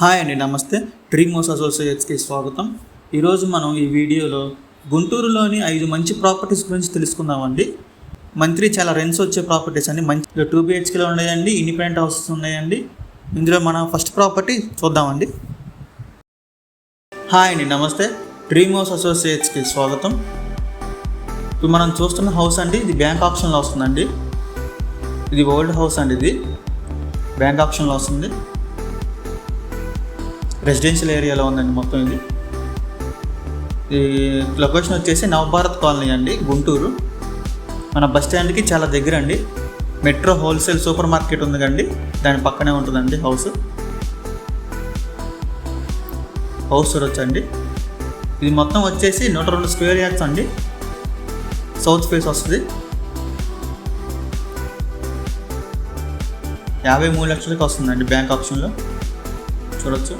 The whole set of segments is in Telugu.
హాయ్ అండి నమస్తే. డ్రీమోస్ అసోసియేట్స్కి స్వాగతం. ఈరోజు మనం ఈ వీడియోలో గుంటూరులోని ఐదు మంచి ప్రాపర్టీస్ గురించి తెలుసుకుందామండి. మంత్లీ చాలా రెంట్స్ వచ్చే ప్రాపర్టీస్ అండి. మంచి టూ బిహెచ్కేలో ఉన్నాయండి ఇండిపెండెంట్ హౌసెస్ ఉన్నాయండి. ఇందులో మనం ఫస్ట్ ప్రాపర్టీ చూద్దామండి. హాయ్ అండి నమస్తే. డ్రీమోస్ అసోసియేట్స్కి స్వాగతం. ఇప్పుడు మనం చూస్తున్న హౌస్ అండి ఇది బ్యాంక్ ఆప్షన్లో వస్తుందండి. ఇది ఓల్డ్ హౌస్ అండి ఇది. బ్యాంక్ ఆప్షన్లో వస్తుంది. రెసిడెన్షియల్ ఏరియాలో ఉందండి మొత్తం ఇది. ఈ లొకేషన్ వచ్చేసి నవభారత్ కాలనీ అండి గుంటూరు. మన బస్ స్టాండ్కి చాలా దగ్గర అండి మెట్రో హోల్సేల్ సూపర్ మార్కెట్ ఉంది కండి దాని పక్కనే ఉంటుందండి హౌస్. హౌస్ చూడొచ్చండి. ఇది మొత్తం వచ్చేసి నూట రెండు స్క్వేర్ యార్డ్స్ అండి. సౌత్ ఫేస్ వస్తుంది. యాభై మూడు లక్షలకి వస్తుందండి బ్యాంక్ ఆప్షన్లో. చూడొచ్చు.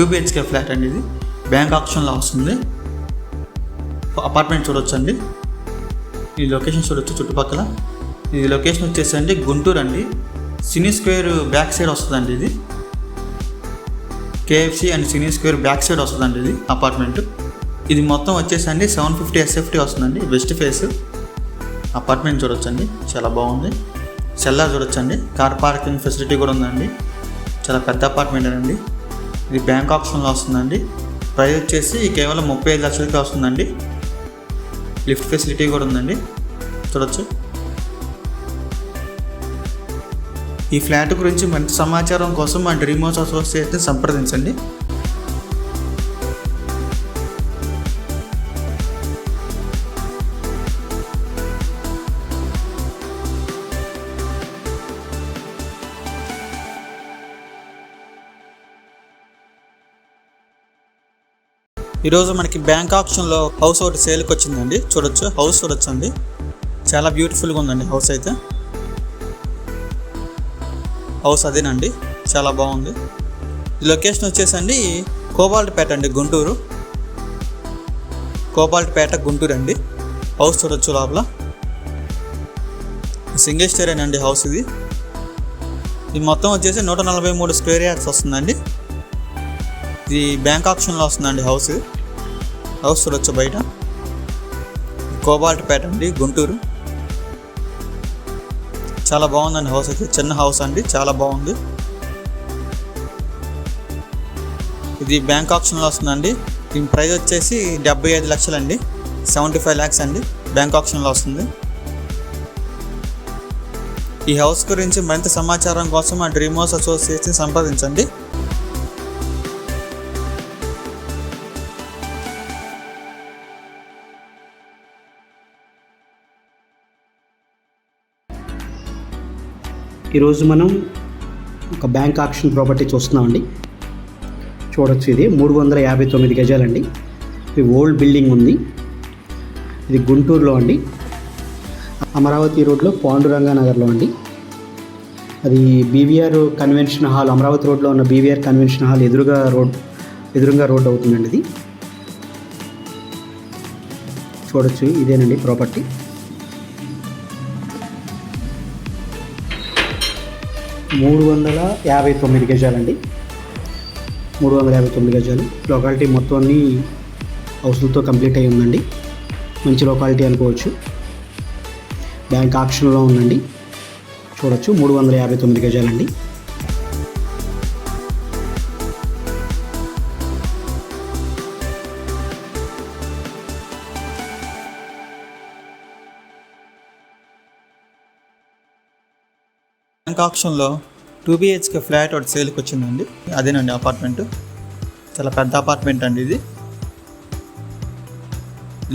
టూ బిహెచ్కే ఫ్లాట్ అండి ఇది బ్యాంక్ ఆప్షన్లో వస్తుంది. అపార్ట్మెంట్ చూడొచ్చు అండి ఈ లొకేషన్ చూడొచ్చు చుట్టుపక్కల. ఇది లొకేషన్ వచ్చేసి అండి గుంటూరు అండి. సినీ స్క్వేర్ బ్యాక్ సైడ్ వస్తుందండి ఇది. KFC and cine square back side వస్తుందండి ఇది అపార్ట్మెంట్. ఇది మొత్తం వచ్చేసండి సెవెన్ ఫిఫ్టీ ఎస్ఎఫ్టీ వస్తుందండి. West face. అపార్ట్మెంట్ చూడొచ్చండి. చాలా బాగుంది. సెల్లార్ చూడొచ్చండి. కార్ పార్కింగ్ ఫెసిలిటీ కూడా ఉందండి. చాలా పెద్ద అపార్ట్మెంట్ అండి. ఇది బ్యాంక్ ఆప్షన్లో వస్తుందండి. ప్రైస్ వచ్చేసి కేవలం ముప్పై ఐదు లక్షలకి వస్తుందండి. లిఫ్ట్ ఫెసిలిటీ కూడా ఉందండి. చూడొచ్చు. ఈ ఫ్లాట్ గురించి మంచి సమాచారం కోసం మా డ్రీమ్ హౌస్ అసోసియేట్ని సంప్రదించండి. ఈరోజు మనకి బ్యాంక్ ఆప్షన్లో హౌస్ ఒకటి సేల్కి వచ్చిందండి చూడొచ్చు. హౌస్ చూడొచ్చండి. చాలా బ్యూటిఫుల్గా ఉందండి హౌస్ అయితే. హౌస్ అదేనండి. చాలా బాగుంది. ఈ లొకేషన్ వచ్చేసండి కోబాల్ట్పేట అండి గుంటూరు. కోబాల్ట్పేట గుంటూరు అండి. హౌస్ చూడొచ్చు లోపల. సింగిల్ స్టేర్ అండి హౌస్ ఇది. ఇది మొత్తం వచ్చేసి నూట నలభై మూడు స్క్వేర్ యార్డ్స్ వస్తుందండి. ఇది బ్యాంక్ ఆప్షన్లో వస్తుందండి హౌస్. హౌస్ చూడొచ్చు బయట. కోబాల్ట్పేట అండి గుంటూరు. చాలా బాగుందండి హౌస్ అయితే. చిన్న హౌస్ అండి చాలా బాగుంది. ఇది బ్యాంక్ ఆప్షన్లో వస్తుందండి. దీని ప్రైస్ వచ్చేసి డెబ్బై ఐదు లక్షలండి. సెవెంటీ ఫైవ్ ల్యాక్స్ అండి. బ్యాంక్ ఆప్షన్లో వస్తుంది. ఈ హౌస్ గురించి మరింత సమాచారం కోసం మా డ్రీమ్ హౌస్ అసోసియేషన్ సంప్రదించండి. ఈరోజు మనం ఒక బ్యాంక్ ఆక్షన్ ప్రాపర్టీ చూస్తున్నామండి. చూడొచ్చు ఇది. మూడు వందల యాభై తొమ్మిది గజాలండి. ఇది ఓల్డ్ బిల్డింగ్ ఉంది. ఇది గుంటూరులో అండి. అమరావతి రోడ్లో పాండురంగా నగర్లో అండి. అది బీవీఆర్ కన్వెన్షన్ హాల్ అమరావతి రోడ్లో ఉన్న బీవీఆర్ కన్వెన్షన్ హాల్ ఎదురుగా రోడ్ ఎదురుగా రోడ్ అవుతుందండి ఇది. చూడొచ్చు. ఇదేనండి ప్రాపర్టీ. మూడు వందల యాభై తొమ్మిది గజాలండి. మూడు వందల యాభై తొమ్మిది గజాలు. లొకాలిటీ మొత్తం అన్ని హౌస్లతో కంప్లీట్ అయి ఉందండి. మంచి లొకాలిటీ అనుకోవచ్చు. బ్యాంక్ ఆప్షన్లో ఉందండి. చూడొచ్చు. మూడు వందల యాభై తొమ్మిది గజాలండి. బ్యాంక్ ఆప్షన్లో టూ బిహెచ్కే ఫ్లాట్ ఒకటి సేల్కి వచ్చిందండి. అదేనండి అపార్ట్మెంట్ చాలా పెద్ద అపార్ట్మెంట్ అండి ఇది.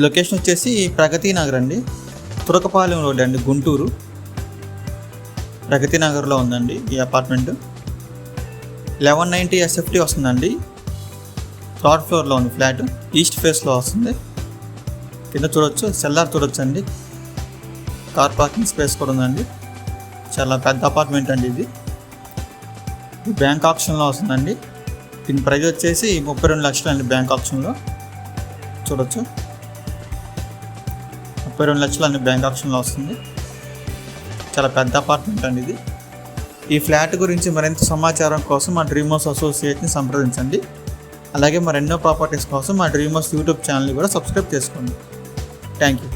లొకేషన్ వచ్చేసి ప్రగతి నగర్ అండి. తురకపాలెం రోడ్ అండి గుంటూరు. ప్రగతి నగర్లో ఉందండి ఈ అపార్ట్మెంట్ లెవెన్ నైంటీ ఎస్ఎఫ్టీ వస్తుందండి. థర్డ్ ఫ్లోర్లో ఉంది ఫ్లాట్ ఈస్ట్ ఫేస్లో వస్తుంది. కింద చూడొచ్చు సెల్లార్ చూడొచ్చు అండి కార్ పార్కింగ్ స్పేస్ కూడా ఉందండి. చాలా పెద్ద అపార్ట్మెంట్ అండి ఇది. బ్యాంక్ ఆప్షన్లో వస్తుందండి. దీని ప్రైస్ వచ్చేసి ముప్పై రెండు లక్షలు అండి బ్యాంక్ ఆప్షన్లో చూడొచ్చు. ముప్పై రెండు లక్షలు అండి బ్యాంక్ ఆప్షన్లో వస్తుంది. చాలా పెద్ద అపార్ట్మెంట్ అండి ఇది. ఈ ఫ్లాట్ గురించి మరింత సమాచారం కోసం మా డ్రీమ్ హౌస్ అసోసియేట్ని సంప్రదించండి. అలాగే మరెన్నో ప్రాపర్టీస్ కోసం మా డ్రీమ్ హౌస్ యూట్యూబ్ ఛానల్ని కూడా సబ్స్క్రైబ్ చేసుకోండి. Thank you